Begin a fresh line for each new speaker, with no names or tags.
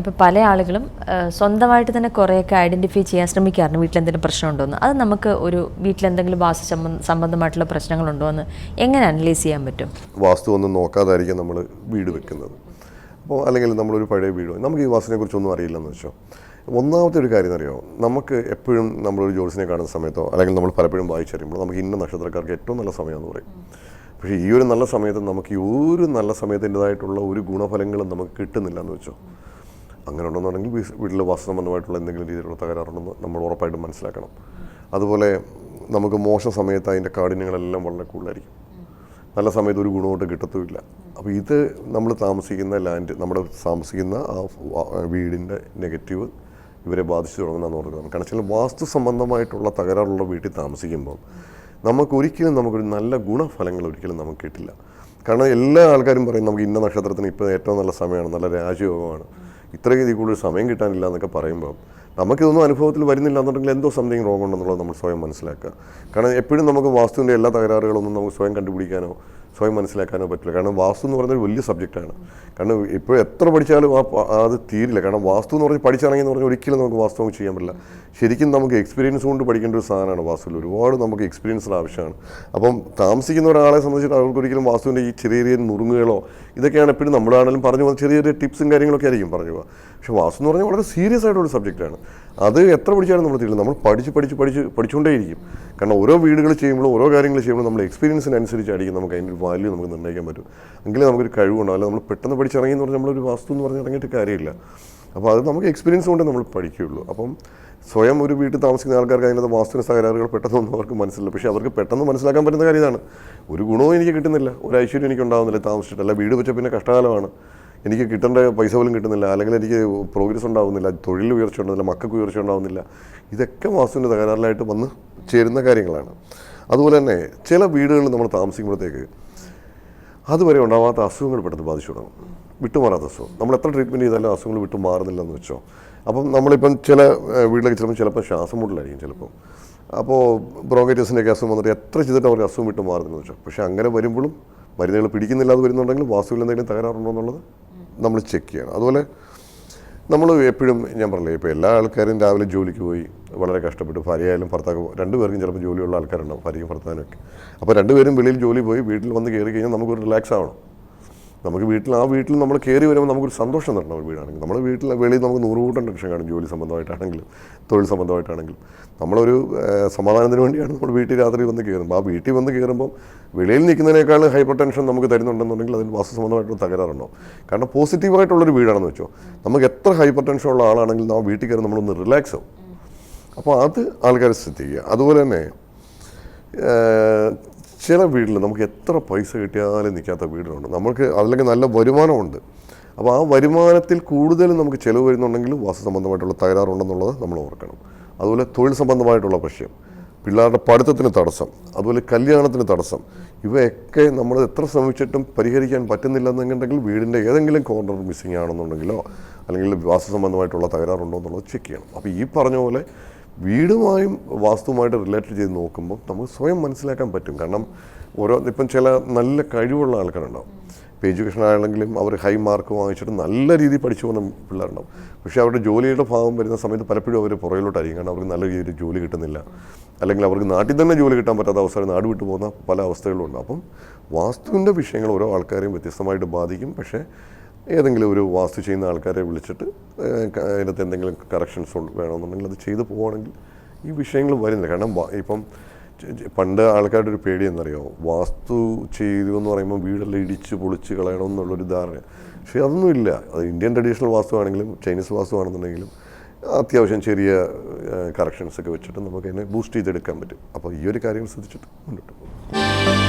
ഇപ്പോൾ പല ആളുകളും സ്വന്തമായിട്ട് തന്നെ കുറേയൊക്കെ ഐഡന്റിഫൈ ചെയ്യാൻ ശ്രമിക്കാറുണ്ട്. വീട്ടിലെന്തെങ്കിലും പ്രശ്നമുണ്ടോ എന്ന് അത് നമുക്ക് ഒരു വീട്ടിലെന്തെങ്കിലും വാസ്തു സംബന്ധ സംബന്ധമായിട്ടുള്ള പ്രശ്നങ്ങളുണ്ടോ എന്ന് എങ്ങനെ അനലൈസ് ചെയ്യാൻ പറ്റും?
വാസ്തു ഒന്നും നോക്കാതായിരിക്കും നമ്മൾ വീട് വെക്കുന്നത്. അപ്പോൾ അല്ലെങ്കിൽ നമ്മളൊരു പഴയ വീട് നമുക്ക് ഈ വാസ്തുവിനെ കുറിച്ചൊന്നും അറിയില്ലെന്ന് വെച്ചോ. ഒന്നാമത്തെ ഒരു കാര്യം അറിയോ? നമുക്ക് എപ്പോഴും നമ്മളൊരു ജോലിസിനെ കാണുന്ന സമയത്തോ അല്ലെങ്കിൽ നമ്മൾ പലപ്പോഴും വായിച്ചറിയുമ്പോൾ നമുക്ക് ഇന്ന നക്ഷത്രക്കാർക്ക് ഏറ്റവും നല്ല സമയമെന്ന് പറയും. പക്ഷേ ഈ ഒരു നല്ല സമയത്ത് നമുക്ക് ഈ ഒരു നല്ല സമയത്തിന്റെതായിട്ടുള്ള ഒരു ഗുണഫലങ്ങളും നമുക്ക് കിട്ടുന്നില്ല എന്ന് വെച്ചോ. അങ്ങനെ ഉണ്ടെന്നുണ്ടെങ്കിൽ വീട്ടിൽ വാസ്തുസംബന്ധമായിട്ടുള്ള എന്തെങ്കിലും രീതിയിലുള്ള തകരാറുണ്ടെന്ന് നമ്മൾ ഉറപ്പായിട്ടും മനസ്സിലാക്കണം. അതുപോലെ നമുക്ക് മോശം സമയത്ത് അതിന്റെ കാഠിന്യങ്ങളെല്ലാം വളരെ കൂടുതലായിരിക്കും. നല്ല സമയത്ത് ഒരു ഗുണമോട്ട് കിട്ടത്തുമില്ല. അപ്പോൾ ഇത് നമ്മൾ താമസിക്കുന്ന ലാൻഡ് നമ്മുടെ താമസിക്കുന്ന ആ വീടിന്റെ നെഗറ്റീവ് ഇവരെ ബാധിച്ചു തുടങ്ങുന്നതെന്ന് ഓർക്കണം കാരണം വെച്ചാൽ വാസ്തു സംബന്ധമായിട്ടുള്ള തകരാറുള്ള വീട്ടിൽ താമസിക്കുമ്പോൾ നമുക്ക് ഒരിക്കലും നമുക്കൊരു നല്ല ഗുണഫലങ്ങൾ ഒരിക്കലും നമുക്ക് കിട്ടില്ല. കാരണം എല്ലാ ആൾക്കാരും പറയും നമുക്ക് ഇന്ന നക്ഷത്രത്തിന് ഇപ്പോൾ ഏറ്റവും നല്ല സമയമാണ് നല്ല രാജയോഗമാണ്. ഇത്രയും കൂടുതൽ സമയം കിട്ടാനില്ല എന്നൊക്കെ പറയുമ്പോൾ നമുക്കിതൊന്നും അനുഭവത്തിൽ വരുന്നില്ല എന്നുണ്ടെങ്കിൽ എന്തോ സംതിങ് റോങ് ഉണ്ടെന്നുള്ളത് നമ്മൾ സ്വയം മനസ്സിലാക്കുക. കാരണം എപ്പോഴും നമുക്ക് വാസ്തുവിന്റെ എല്ലാ തകരാറുകളൊന്നും നമുക്ക് സ്വയം കണ്ടുപിടിക്കാനോ സ്വയം മനസ്സിലാക്കാനോ പറ്റില്ല കാരണം വാസ്തു എന്ന് പറയുന്നത് വലിയ സബ്ജക്റ്റാണ് കാരണം ഇപ്പോൾ എത്ര പഠിച്ചാലും ആ അത് തീരില്ല. കാരണം വാസ്തു എന്ന് പറഞ്ഞ് പഠിച്ചിറങ്ങി എന്ന് പറഞ്ഞാൽ ഒരിക്കലും നമുക്ക് വാസ്തു നമുക്ക് ചെയ്യാൻ പറ്റില്ല. ശരിക്കും നമുക്ക് എക്സ്പീരിയൻസ് കൊണ്ട് പഠിക്കേണ്ട ഒരു സാധനമാണ് വാസ്തുവിൽ. ഒരുപാട് നമുക്ക് എക്സ്പീരിയൻസിന് ആവശ്യമാണ്. അപ്പം താമസിക്കുന്ന ഒരാളെ സംബന്ധിച്ചിട്ട് അവർക്ക് ഒരിക്കലും വാസ്തുവിന്റെ ഈ ചെറിയ ചെറിയ നുറുങ്ങുകളോ ഇതൊക്കെയാണ് എപ്പോഴും നമ്മളാണെങ്കിലും പറഞ്ഞു പോകുന്ന ചെറിയ ചെറിയ ടിപ്സും കാര്യങ്ങളൊക്കെ ആയിരിക്കും പറഞ്ഞു പോകുക. പക്ഷേ വാസ്തു എന്ന് പറഞ്ഞാൽ വളരെ സീരിയസ് ആയിട്ടുള്ള സബ്ജക്റ്റാണ് അത് എത്ര പഠിച്ചാലും നമ്മൾ തീരില്ല. നമ്മൾ പഠിച്ച് പഠിച്ച് പഠിച്ച് പഠിച്ചുകൊണ്ടേയിരിക്കും. കാരണം ഓരോ വീടുകൾ ചെയ്യുമ്പോഴും ഓരോ കാര്യങ്ങൾ ചെയ്യുമ്പോഴും നമ്മൾ എക്സ്പീരിയൻസിനനുസരിച്ചായിരിക്കും നമുക്ക് അതിന്റെ ഒരു വാല്യൂ നമുക്ക് നിർണയിക്കാൻ പറ്റും. എങ്കിലേ നമുക്കൊരു കഴിവുണ്ടാവും അല്ല നമ്മൾ പെട്ടെന്ന് പഠിച്ചിറങ്ങി എന്ന് പറഞ്ഞാൽ നമ്മളൊരു വാസ്തു എന്ന് പറഞ്ഞ് ഇറങ്ങിയിട്ട് കാര്യമില്ല. അപ്പോൾ അത് നമുക്ക് എക്സ്പീരിയൻസ് കൊണ്ട് നമ്മൾ പഠിക്കുകയുള്ളൂ. അപ്പം സ്വയം ഒരു വീട്ടിൽ താമസിക്കുന്ന ആൾക്കാർക്ക് അതിനകത്ത് വാസ്തുവിന് തകരാറുകൾ പെട്ടെന്നൊന്നും അവർക്ക് മനസ്സിലില്ല പക്ഷേ അവർക്ക് പെട്ടെന്ന് മനസ്സിലാക്കാൻ പറ്റുന്ന കാര്യം ഇതാണ്. ഒരു ഗുണവും എനിക്ക് കിട്ടുന്നില്ല. ഒരു ഐശ്വര്യം എനിക്ക് ഉണ്ടാകുന്നില്ല താമസിച്ചിട്ട്. അല്ല വീട് വെച്ച പിന്നെ കഷ്ടകാലമാണ്. എനിക്ക് കിട്ടേണ്ട പൈസ പോലും കിട്ടുന്നില്ല. അല്ലെങ്കിൽ എനിക്ക് പ്രോഗ്രസ് ഉണ്ടാവുന്നില്ല. തൊഴിൽ ഉയർച്ച ഉണ്ടാകുന്നില്ല മക്കൾക്ക് ഉയർച്ച ഉണ്ടാവുന്നില്ല. ഇതൊക്കെ വാസ്തുവിന്റെ തകരാറിലായിട്ട് വന്ന് ചേരുന്ന കാര്യങ്ങളാണ്. അതുപോലെ തന്നെ ചില വീടുകളിൽ നമ്മൾ താമസിക്കുമ്പോഴത്തേക്ക് അതുവരെ ഉണ്ടാവാത്ത അസുഖങ്ങൾ പെട്ടെന്ന് ബാധിച്ചു തുടങ്ങും. വിട്ടുമാറാത്ത അസുഖം. നമ്മൾ എത്ര ട്രീറ്റ്മെന്റ് ചെയ്താലും അസുഖങ്ങൾ വിട്ടുമാറുന്നില്ല എന്ന് വെച്ചോ. അപ്പം നമ്മളിപ്പം ചില വീട്ടിലേക്ക് ചിലപ്പോൾ ചിലപ്പോൾ ശ്വാസം മുട്ടലായിരിക്കും ചിലപ്പോൾ അപ്പോൾ ബ്രോങ്കൈറ്റിസിന്റെയൊക്കെ അസുഖം വന്നിട്ട് എത്ര ചെയ്തിട്ട് അവർക്ക് അസുഖം വിട്ടു മാറുന്നില്ല വെച്ചോ. പക്ഷേ അങ്ങനെ വരുമ്പോഴും മരുന്നുകൾ പിടിക്കുന്നില്ല അത് വരുന്നുണ്ടെങ്കിൽ വാസ്തുവിൽ എന്തെങ്കിലും തകരാറുണ്ടോ എന്നുള്ളത് നമ്മൾ ചെക്ക് ചെയ്യണം. അതുപോലെ നമ്മൾ എപ്പോഴും ഞാൻ പറഞ്ഞില്ലേ ഇപ്പോൾ എല്ലാ ആൾക്കാരും രാവിലെ ജോലിക്ക് പോയി വളരെ കഷ്ടപ്പെട്ടു. ഭാര്യയായാലും ഭർത്താവ് രണ്ടുപേർക്കും ചിലപ്പോൾ ജോലിയുള്ള ആൾക്കാരുണ്ടാവും ഭാര്യയും ഭർത്താവിനൊക്കെ. അപ്പോൾ രണ്ടുപേരും വെളിയിൽ ജോലി പോയി വീട്ടിൽ വന്ന് കയറി കഴിഞ്ഞാൽ നമുക്കൊരു റിലാക്സ് ആവണം. നമുക്ക് വീട്ടിൽ ആ വീട്ടിൽ നമ്മൾ കയറി വരുമ്പോൾ നമുക്കൊരു സന്തോഷം തരണം ഒരു വീടാണെങ്കിൽ. നമ്മുടെ വീട്ടിൽ വെളിയിൽ നമുക്ക് നൂറ് കൂട്ടം ടെൻഷൻ കാണും ജോലി സംബന്ധമായിട്ടാണെങ്കിലും തൊഴിൽ സംബന്ധമായിട്ടാണെങ്കിലും. നമ്മളൊരു സമാധാനത്തിന് വേണ്ടിയാണ് നമ്മൾ വീട്ടിൽ രാത്രി വന്ന് കയറുമ്പോൾ ആ വീട്ടിൽ വന്ന് കയറുമ്പോൾ വെളിയിൽ നിൽക്കുന്നതിനേക്കാൾ ഹൈപ്പർ ടെൻഷൻ നമുക്ക് തരുന്നുണ്ടെന്നുണ്ടെങ്കിൽ അതിന് വാസ്തു സംബന്ധമായിട്ടുള്ള തകരാറുണ്ടോ? കാരണം പോസിറ്റീവായിട്ടുള്ളൊരു വീടാണെന്ന് വെച്ചോ നമുക്ക് എത്ര ഹൈപ്പർ ടെൻഷൻ ഉള്ള ആളാണെങ്കിലും ആ വീട്ടിൽ കയറി നമ്മളൊന്ന് റിലാക്സ് ആവും. അപ്പോൾ അത് ആൾക്കാർ ശ്രദ്ധിക്കുക. അതുപോലെ തന്നെ ചില വീട്ടിൽ നമുക്ക് എത്ര പൈസ കിട്ടിയാലും നിൽക്കാത്ത വീടുകളുണ്ട്. നമുക്ക് അല്ലെങ്കിൽ നല്ല വരുമാനമുണ്ട്. അപ്പോൾ ആ വരുമാനത്തിൽ കൂടുതൽ നമുക്ക് ചിലവ് വരുന്നുണ്ടെങ്കിൽ വാസസംബന്ധമായിട്ടുള്ള സംബന്ധമായിട്ടുള്ള തകരാറുണ്ടെന്നുള്ളത് നമ്മൾ ഓർക്കണം. അതുപോലെ തൊഴിൽ സംബന്ധമായിട്ടുള്ള പ്രശ്നം. പിള്ളേരുടെ പഠിത്തത്തിന് തടസ്സം. അതുപോലെ കല്യാണത്തിന് തടസ്സം. ഇവയൊക്കെ നമ്മൾ എത്ര ശ്രമിച്ചിട്ടും പരിഹരിക്കാൻ പറ്റുന്നില്ല എന്നുണ്ടെങ്കിൽ വീടിന്റെ ഏതെങ്കിലും കോർണർ മിസ്സിങ് ആണെന്നുണ്ടെങ്കിലോ അല്ലെങ്കിൽ വാസസംബന്ധമായിട്ടുള്ള സംബന്ധമായിട്ടുള്ള തകരാറുണ്ടോ എന്നുള്ളത് ചെക്ക് ചെയ്യണം. അപ്പോൾ ഈ പറഞ്ഞ പോലെ വീടുമായും വാസ്തുവുമായിട്ട് റിലേറ്റ് ചെയ്ത് നോക്കുമ്പോൾ നമുക്ക് സ്വയം മനസ്സിലാക്കാൻ പറ്റും. കാരണം ഓരോ ഇപ്പം ചില നല്ല കഴിവുള്ള ആൾക്കാരുണ്ടാവും. ഇപ്പോൾ എഡ്യൂക്കേഷൻ ആണെങ്കിലും അവർ ഹൈ മാർക്ക് വാങ്ങിച്ചിട്ട് നല്ല രീതിയിൽ പഠിച്ചു പോകുന്ന പിള്ളേരുണ്ടാവും. പക്ഷേ അവരുടെ ജോലിയുടെ ഭാഗം വരുന്ന സമയത്ത് പലപ്പോഴും അവർ പുറകിലോട്ടായിരിക്കും. കാരണം അവർക്ക് നല്ല രീതിയിൽ ജോലി കിട്ടുന്നില്ല. അല്ലെങ്കിൽ അവർക്ക് നാട്ടിൽ തന്നെ ജോലി കിട്ടാൻ പറ്റാത്ത അവസരം നാട് വിട്ടു പോകുന്ന പല അവസ്ഥകളുണ്ട്. അപ്പം വാസ്തുവിന്റെ വിഷയങ്ങൾ ഓരോ ആൾക്കാരെയും വ്യത്യസ്തമായിട്ട് ബാധിക്കും. പക്ഷേ ഏതെങ്കിലും ഒരു വാസ്തു ചെയ്യുന്ന ആൾക്കാരെ വിളിച്ചിട്ട് അതിനകത്ത് എന്തെങ്കിലും കറക്ഷൻസ് വേണമെന്നുണ്ടെങ്കിൽ അത് ചെയ്തു പോവുകയാണെങ്കിൽ ഈ വിഷയങ്ങൾ വരുന്നില്ല. കാരണം ഇപ്പം പണ്ട് ആൾക്കാരുടെ ഒരു പേടി എന്നറിയോ വാസ്തു ചെയ്തു എന്ന് പറയുമ്പോൾ വീടെല്ലാം ഇടിച്ച് പൊളിച്ച് കളയണം എന്നുള്ളൊരു ധാരണ. പക്ഷേ അതൊന്നുമില്ല. അത് ഇന്ത്യൻ ട്രഡീഷണൽ വാസ്തു ആണെങ്കിലും ചൈനീസ് വാസ്തു ആണെന്നുണ്ടെങ്കിലും അത്യാവശ്യം ചെറിയ കറക്ഷൻസ് ഒക്കെ വെച്ചിട്ട് നമുക്ക് അതിനെ ബൂസ്റ്റ് ചെയ്തെടുക്കാൻ പറ്റും. അപ്പോൾ ഈ ഒരു കാര്യങ്ങൾ ശ്രദ്ധിച്ചിട്ട് മുന്നോട്ട് പോകും.